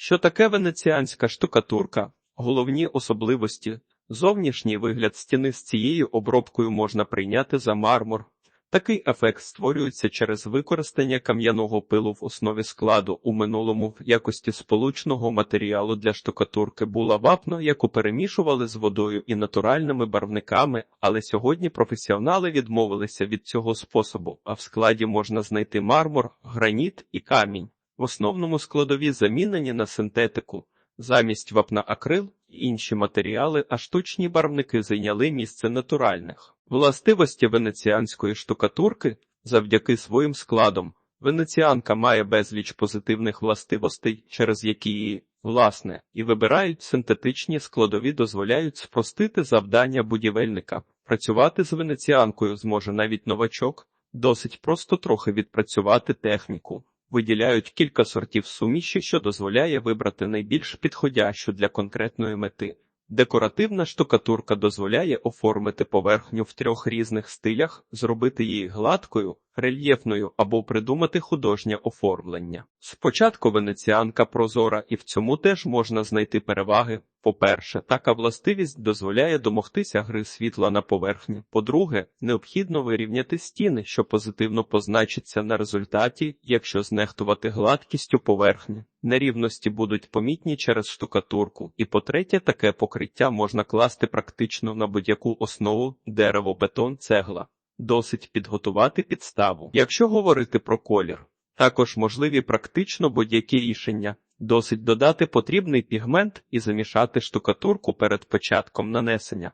Що таке венеціанська штукатурка? Головні особливості. Зовнішній вигляд стіни з цією обробкою можна прийняти за мармур. Такий ефект створюється через використання кам'яного пилу в основі складу. У минулому в якості сполучного матеріалу для штукатурки була вапно, яку перемішували з водою і натуральними барвниками, але сьогодні професіонали відмовилися від цього способу, а в складі можна знайти мармур, граніт і камінь. В основному складові замінені на синтетику. Замість вапна акрил інші матеріали, а штучні барвники зайняли місце натуральних. Властивості венеціанської штукатурки завдяки своїм складом. Венеціанка має безліч позитивних властивостей, через які її, власне, і вибирають синтетичні складові дозволяють спростити завдання будівельника. Працювати з венеціанкою зможе навіть новачок, досить просто трохи відпрацювати техніку. Виділяють кілька сортів суміші, що дозволяє вибрати найбільш підходящу для конкретної мети. Декоративна штукатурка дозволяє оформити поверхню в трьох різних стилях, зробити її гладкою, рельєфною або придумати художнє оформлення. Спочатку венеціанка прозора, і в цьому теж можна знайти переваги. По-перше, така властивість дозволяє домогтися гри світла на поверхні. По-друге, необхідно вирівняти стіни, що позитивно позначиться на результаті, якщо знехтувати гладкістю поверхні. Нерівності будуть помітні через штукатурку. І по-третє, таке покриття можна класти практично на будь-яку основу дерево, бетон, цегла. Досить підготувати підставу. Якщо говорити про колір, також можливі практично будь-які рішення. Досить додати потрібний пігмент і замішати штукатурку перед початком нанесення.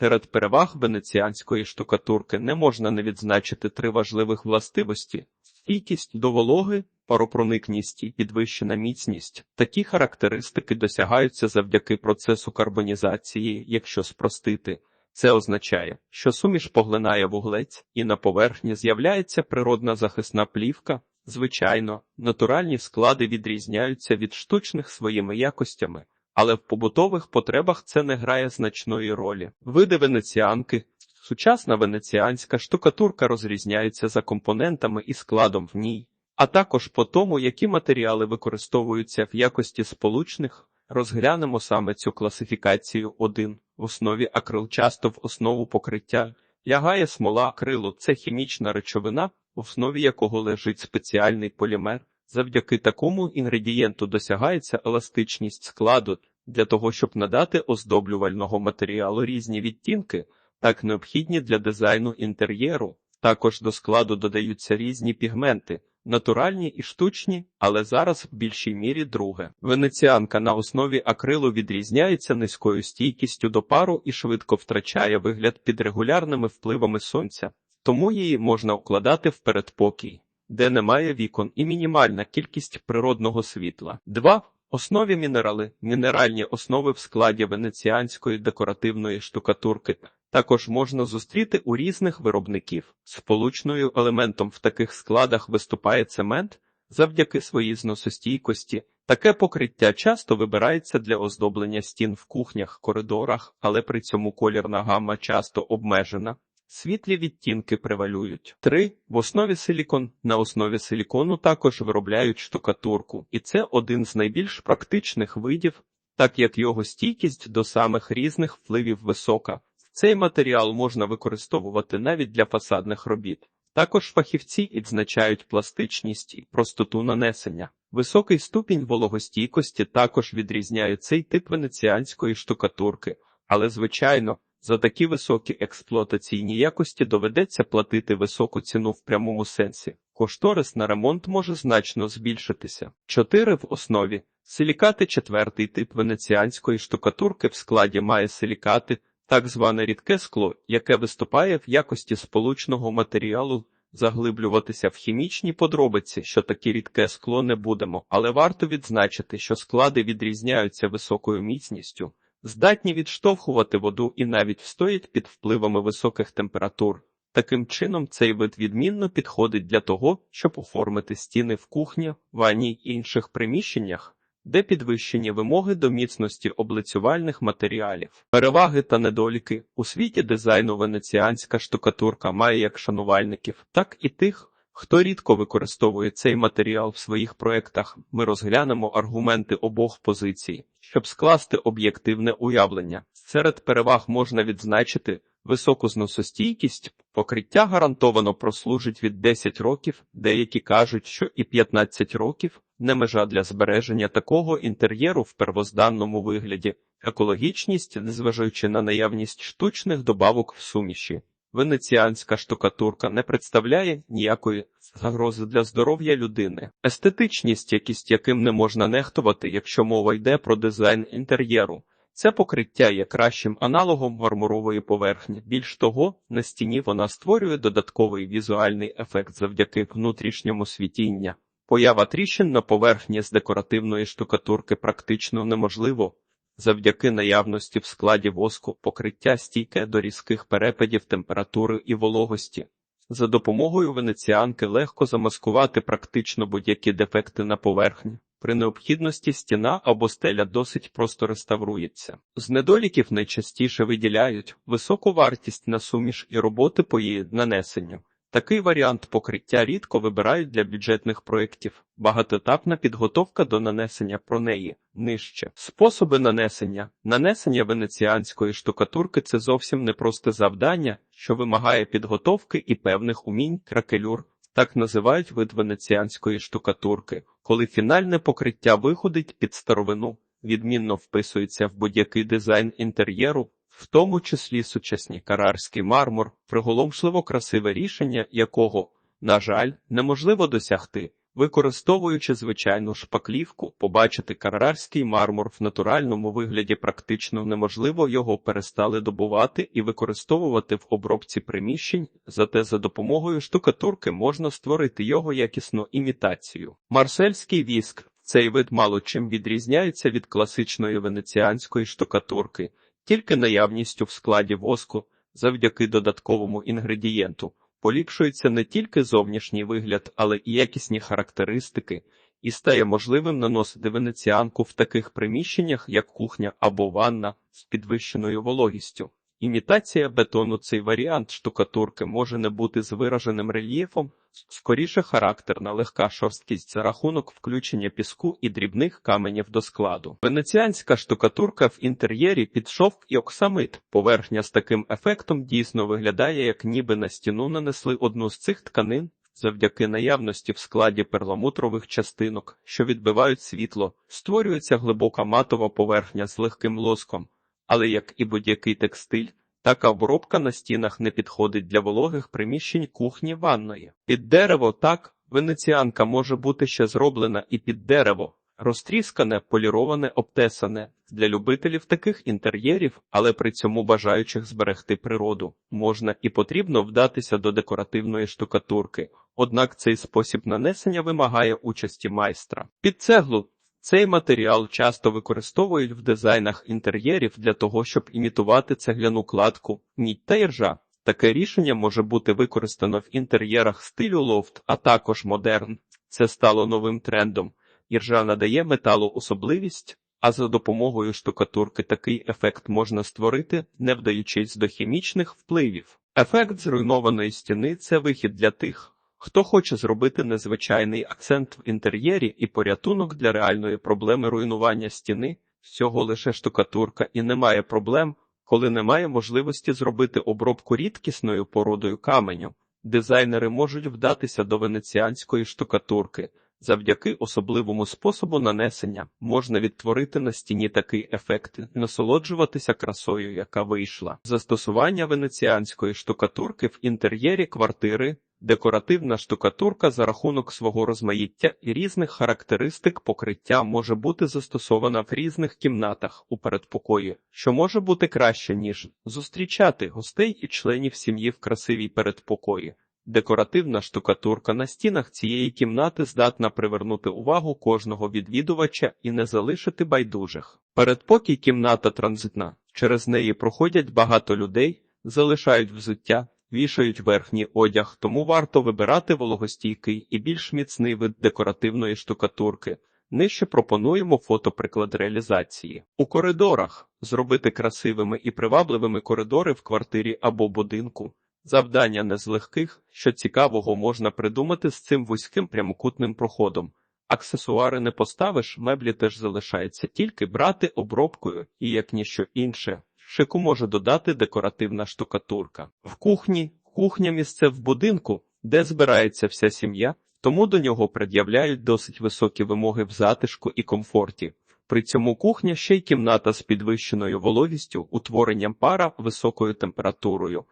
Серед переваг венеціанської штукатурки не можна не відзначити три важливих властивості: стійкість до вологи, паропроникність і підвищена міцність. Такі характеристики досягаються завдяки процесу карбонізації, якщо спростити. Це означає, що суміш поглинає вуглець, і на поверхні з'являється природна захисна плівка. Звичайно, натуральні склади відрізняються від штучних своїми якостями, але в побутових потребах це не грає значної ролі. Види венеціанки. Сучасна венеціанська штукатурка розрізняється за компонентами і складом в ній, а також по тому, які матеріали використовуються в якості сполучних. Розглянемо саме цю класифікацію 1. В основі акрил часто в основу покриття лягає смола акрилу. Це хімічна речовина, в основі якого лежить спеціальний полімер. Завдяки такому інгредієнту досягається еластичність складу для того, щоб надати оздоблювального матеріалу різні відтінки, так необхідні для дизайну інтер'єру. Також до складу додаються різні пігменти, натуральні і штучні, але зараз в більшій мірі друге. Венеціанка на основі акрилу відрізняється низькою стійкістю до пару і швидко втрачає вигляд під регулярними впливами сонця, тому її можна укладати в передпокій, де немає вікон і мінімальна кількість природного світла. 2. Основі мінерали мінеральні основи в складі венеціанської декоративної штукатурки. Також можна зустріти у різних виробників. Сполучною елементом в таких складах виступає цемент завдяки своїй зносостійкості. Таке покриття часто вибирається для оздоблення стін в кухнях, коридорах, але при цьому колірна гамма часто обмежена. Світлі відтінки превалюють. 3. В основі силікон. На основі силікону також виробляють штукатурку, і це один з найбільш практичних видів, так як його стійкість до самих різних впливів висока. Цей матеріал можна використовувати навіть для фасадних робіт. Також фахівці відзначають пластичність і простоту нанесення. Високий ступінь вологостійкості також відрізняє цей тип венеціанської штукатурки, але, звичайно, за такі високі експлуатаційні якості доведеться платити високу ціну в прямому сенсі. Кошторис на ремонт може значно збільшитися. 4 в основі силікати четвертий тип венеціанської штукатурки в складі має силікати так зване рідке скло, яке виступає в якості сполучного матеріалу, заглиблюватися в хімічні подробиці, що таке рідке скло не будемо, але варто відзначити, що склади відрізняються високою міцністю, здатні відштовхувати воду і навіть встоять під впливами високих температур. Таким чином, цей вид відмінно підходить для того, щоб оформити стіни в кухні, ванні й інших приміщеннях де підвищені вимоги до міцності облицювальних матеріалів, переваги та недоліки. У світі дизайну венеціанська штукатурка має як шанувальників, так і тих, Хто рідко використовує цей матеріал в своїх проектах, ми розглянемо аргументи обох позицій, щоб скласти об'єктивне уявлення. Серед переваг можна відзначити високу зносостійкість, покриття гарантовано прослужить від 10 років, деякі кажуть, що і 15 років не межа для збереження такого інтер'єру в первозданному вигляді, екологічність, незважаючи на наявність штучних добавок в суміші. Венеціанська штукатурка не представляє ніякої загрози для здоров'я людини. Естетичність, якість яким не можна нехтувати, якщо мова йде про дизайн інтер'єру. Це покриття є кращим аналогом мармурової поверхні. Більш того, на стіні вона створює додатковий візуальний ефект завдяки внутрішньому світіння. Поява тріщин на поверхні з декоративної штукатурки практично неможливо. Завдяки наявності в складі воску покриття стійке до різких перепадів температури і вологості. За допомогою венеціанки легко замаскувати практично будь-які дефекти на поверхні. При необхідності стіна або стеля досить просто реставрується. З недоліків найчастіше виділяють високу вартість на суміш і роботи по її нанесенню. Такий варіант покриття рідко вибирають для бюджетних проєктів. Багатоетапна підготовка до нанесення про неї нижче. Способи нанесення. Нанесення венеціанської штукатурки це зовсім непросте завдання, що вимагає підготовки і певних умінь кракелюр. Так називають вид венеціанської штукатурки, коли фінальне покриття виходить під старовину, відмінно вписується в будь-який дизайн інтер'єру, в тому числі сучасні карарський мармур, приголомшливо красиве рішення якого, на жаль, неможливо досягти. Використовуючи звичайну шпаклівку, побачити карарський мармур в натуральному вигляді практично неможливо його перестали добувати і використовувати в обробці приміщень, зате за допомогою штукатурки можна створити його якісну імітацію. Марсельський віск цей вид мало чим відрізняється від класичної венеціанської штукатурки, тільки наявністю в складі воску завдяки додатковому інгредієнту поліпшується не тільки зовнішній вигляд, але і якісні характеристики, і стає можливим наносити венеціанку в таких приміщеннях, як кухня або ванна з підвищеною вологістю. Імітація бетону цей варіант штукатурки може не бути з вираженим рельєфом, скоріше характерна легка шорсткість за рахунок включення піску і дрібних каменів до складу. Венеціанська штукатурка в інтер'єрі під шовк і оксамит. Поверхня з таким ефектом дійсно виглядає, як ніби на стіну нанесли одну з цих тканин. Завдяки наявності в складі перламутрових частинок, що відбивають світло, створюється глибока матова поверхня з легким лоском але як і будь-який текстиль, така обробка на стінах не підходить для вологих приміщень кухні ванної. Під дерево так, венеціанка може бути ще зроблена і під дерево, розтріскане, поліроване, обтесане для любителів таких інтер'єрів, але при цьому бажаючих зберегти природу, можна і потрібно вдатися до декоративної штукатурки. Однак цей спосіб нанесення вимагає участі майстра. Під цеглу цей матеріал часто використовують в дизайнах інтер'єрів для того, щоб імітувати цегляну кладку, мідь та іржа. Таке рішення може бути використано в інтер'єрах стилю лофт, а також модерн. Це стало новим трендом. Іржа надає металу особливість, а за допомогою штукатурки такий ефект можна створити, не вдаючись до хімічних впливів. Ефект зруйнованої стіни це вихід для тих. Хто хоче зробити незвичайний акцент в інтер'єрі і порятунок для реальної проблеми руйнування стіни, всього лише штукатурка і немає проблем, коли немає можливості зробити обробку рідкісною породою каменю, дизайнери можуть вдатися до венеціанської штукатурки. Завдяки особливому способу нанесення можна відтворити на стіні такий ефект, насолоджуватися красою, яка вийшла. Застосування венеціанської штукатурки в інтер'єрі квартири Декоративна штукатурка за рахунок свого розмаїття і різних характеристик покриття може бути застосована в різних кімнатах у передпокої, що може бути краще, ніж зустрічати гостей і членів сім'ї в красивій передпокої. Декоративна штукатурка на стінах цієї кімнати здатна привернути увагу кожного відвідувача і не залишити байдужих. Передпокій кімната транзитна, через неї проходять багато людей, залишають взуття вішають верхній одяг, тому варто вибирати вологостійкий і більш міцний вид декоративної штукатурки. Нижче пропонуємо фотоприклад реалізації. У коридорах зробити красивими і привабливими коридори в квартирі або будинку. Завдання не з легких, що цікавого можна придумати з цим вузьким прямокутним проходом. Аксесуари не поставиш, меблі теж залишається тільки брати обробкою і як ніщо інше. Шику може додати декоративна штукатурка. В кухні кухня місце в будинку, де збирається вся сім'я, тому до нього пред'являють досить високі вимоги в затишку і комфорті. При цьому кухня ще й кімната з підвищеною вологістю, утворенням пара високою температурою.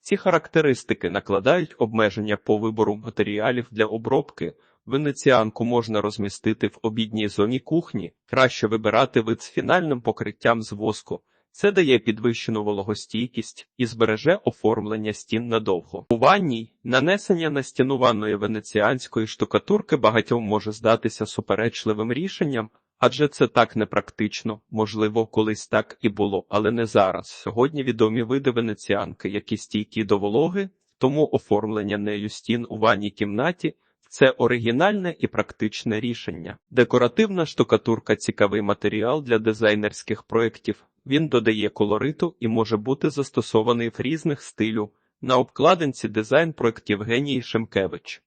Ці характеристики накладають обмеження по вибору матеріалів для обробки. Венеціанку можна розмістити в обідній зоні кухні, краще вибирати вид з фінальним покриттям з воску. Це дає підвищену вологостійкість і збереже оформлення стін надовго. У ванній нанесення на стіну ванної венеціанської штукатурки багатьом може здатися суперечливим рішенням, адже це так непрактично, можливо, колись так і було, але не зараз. Сьогодні відомі види венеціанки, які стійкі до вологи, тому оформлення нею стін у ванній кімнаті. Це оригінальне і практичне рішення. Декоративна штукатурка цікавий матеріал для дизайнерських проєктів. Він додає колориту і може бути застосований в різних стилю. На обкладинці дизайн проєктів Геній Шемкевич.